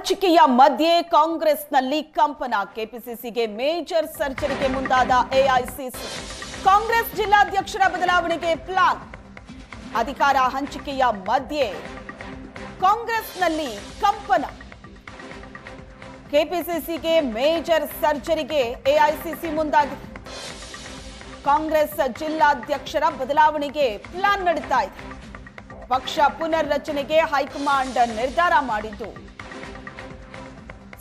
ಹಂಚಿಕೆಯ ಮಧ್ಯೆ ಕಾಂಗ್ರೆಸ್ನಲ್ಲಿ ಕಂಪನ. ಕೆಪಿಸಿಸಿಗೆ ಮೇಜರ್ ಸರ್ಜರಿಗೆ ಮುಂದಾದ ಎಐಸಿಸಿ. ಕಾಂಗ್ರೆಸ್ ಜಿಲ್ಲಾಧ್ಯಕ್ಷರ ಬದಲಾವಣೆಗೆ ಪ್ಲಾನ್. ಅಧಿಕಾರ ಹಂಚಿಕೆಯ ಮಧ್ಯೆ ಕಾಂಗ್ರೆಸ್ನಲ್ಲಿ ಕಂಪನ. ಕೆಪಿಸಿಸಿಗೆ ಮೇಜರ್ ಸರ್ಜರಿಗೆ ಎಐಸಿಸಿ ಮುಂದಾಗಿದೆ ಕಾಂಗ್ರೆಸ್ ಜಿಲ್ಲಾಧ್ಯಕ್ಷರ ಬದಲಾವಣೆಗೆ ಪ್ಲಾನ್ ನಡೀತಾ ಇದೆ. ಪಕ್ಷ ಪುನರ್ ರಚನೆಗೆ ಹೈಕಮಾಂಡ್ ನಿರ್ಧಾರ ಮಾಡಿದ್ದು.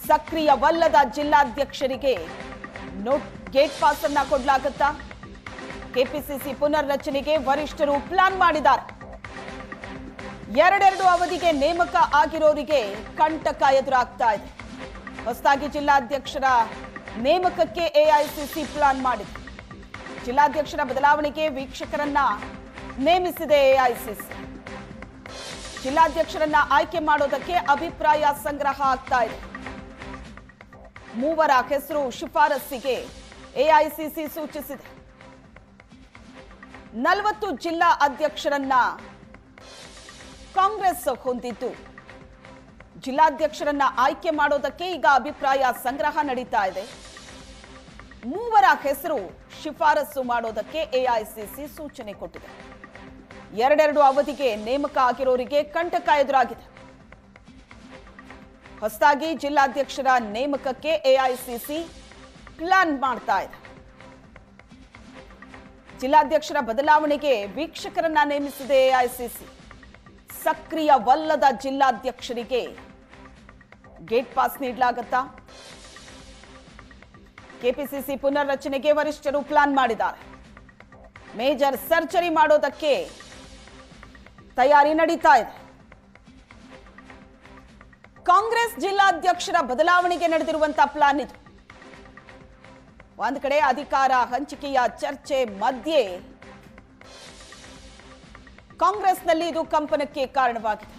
ಸಕ್ರಿಯವಲ್ಲದ ಜಿಲ್ಲಾಧ್ಯಕ್ಷರಿಗೆ ನೋಟ್ ಗೇಟ್ ಪಾಸ್ ಅನ್ನ ಕೊಡ್ಲಾಗುತ್ತಾ? ಕೆಪಿಸಿಸಿ ಪುನರ್ರಚನೆಗೆ ವರಿಷ್ಠರು ಪ್ಲಾನ್ ಮಾಡಿದ್ದಾರೆ. ಎರಡೆರಡು ಅವಧಿಗೆ ನೇಮಕ ಆಗಿರೋರಿಗೆ ಕಂಟಕ ಎದುರಾಗ್ತಾ ಇದೆ. ಹೊಸದಾಗಿ ಜಿಲ್ಲಾಧ್ಯಕ್ಷರ ನೇಮಕಕ್ಕೆ ಎಐಸಿಸಿ ಪ್ಲಾನ್ ಮಾಡಿದೆ. ಜಿಲ್ಲಾಧ್ಯಕ್ಷರ ಬದಲಾವಣೆಗೆ ವೀಕ್ಷಕರನ್ನ ನೇಮಿಸಿದೆ ಎಐಸಿಸಿ. ಜಿಲ್ಲಾಧ್ಯಕ್ಷರನ್ನ ಆಯ್ಕೆ ಮಾಡೋದಕ್ಕೆ ಅಭಿಪ್ರಾಯ ಸಂಗ್ರಹ ಆಗ್ತಾ ಇದೆ. ಮೂವರ ಹೆಸರು ಶಿಫಾರಸ್ಸಿಗೆ ಎಐಸಿಸಿ ಸೂಚಿಸಿದೆ. ನಲವತ್ತು ಜಿಲ್ಲಾ ಅಧ್ಯಕ್ಷರನ್ನ ಕಾಂಗ್ರೆಸ್ ಹೊಂದಿದ್ದು. ಜಿಲ್ಲಾಧ್ಯಕ್ಷರನ್ನ ಆಯ್ಕೆ ಮಾಡೋದಕ್ಕೆ ಈಗ ಅಭಿಪ್ರಾಯ ಸಂಗ್ರಹ ನಡೀತಾ ಇದೆ. ಮೂವರ ಹೆಸರು ಶಿಫಾರಸು ಮಾಡೋದಕ್ಕೆ ಎಐಸಿಸಿ ಸೂಚನೆ ಕೊಟ್ಟಿದೆ. ಎರಡೆರಡು ಅವಧಿಗೆ ನೇಮಕ ಆಗಿರೋರಿಗೆ ಕಂಟಕ ಎದುರಾಗಿದೆ. ಹೊಸದಾಗಿ ಜಿಲ್ಲಾಧ್ಯಕ್ಷರ ನೇಮಕಕ್ಕೆ ಎಐಸಿಸಿ ಪ್ಲಾನ್ ಮಾಡ್ತಾ ಇದೆ. ಜಿಲ್ಲಾಧ್ಯಕ್ಷರ ಬದಲಾವಣೆಗೆ ವೀಕ್ಷಕರನ್ನ ನೇಮಿಸಿದೆ ಎಐಸಿಸಿ. ಸಕ್ರಿಯವಲ್ಲದ ಜಿಲ್ಲಾಧ್ಯಕ್ಷರಿಗೆ ಗೇಟ್ ಪಾಸ್ ನೀಡಲಾಗತ್ತಾ? ಕೆಪಿಸಿಸಿ ಪುನರ್ರಚನೆಗೆ ವರಿಷ್ಠರು ಪ್ಲಾನ್ ಮಾಡಿದ್ದಾರೆ. ಮೇಜರ್ ಸರ್ಜರಿ ಮಾಡೋದಕ್ಕೆ ತಯಾರಿ ನಡೀತಾ ಇದೆ. ಕಾಂಗ್ರೆಸ್ ಜಿಲ್ಲಾಧ್ಯಕ್ಷರ ಬದಲಾವಣೆಗೆ ನಡೆದಿರುವಂತಹ ಪ್ಲಾನ್ ಇದು. ಒಂದ್ ಕಡೆ ಅಧಿಕಾರ ಹಂಚಿಕೆಯ ಚರ್ಚೆ ಮಧ್ಯೆ ಕಾಂಗ್ರೆಸ್ನಲ್ಲಿ ಇದು ಕಂಪನಕ್ಕೆ ಕಾರಣವಾಗಿದೆ.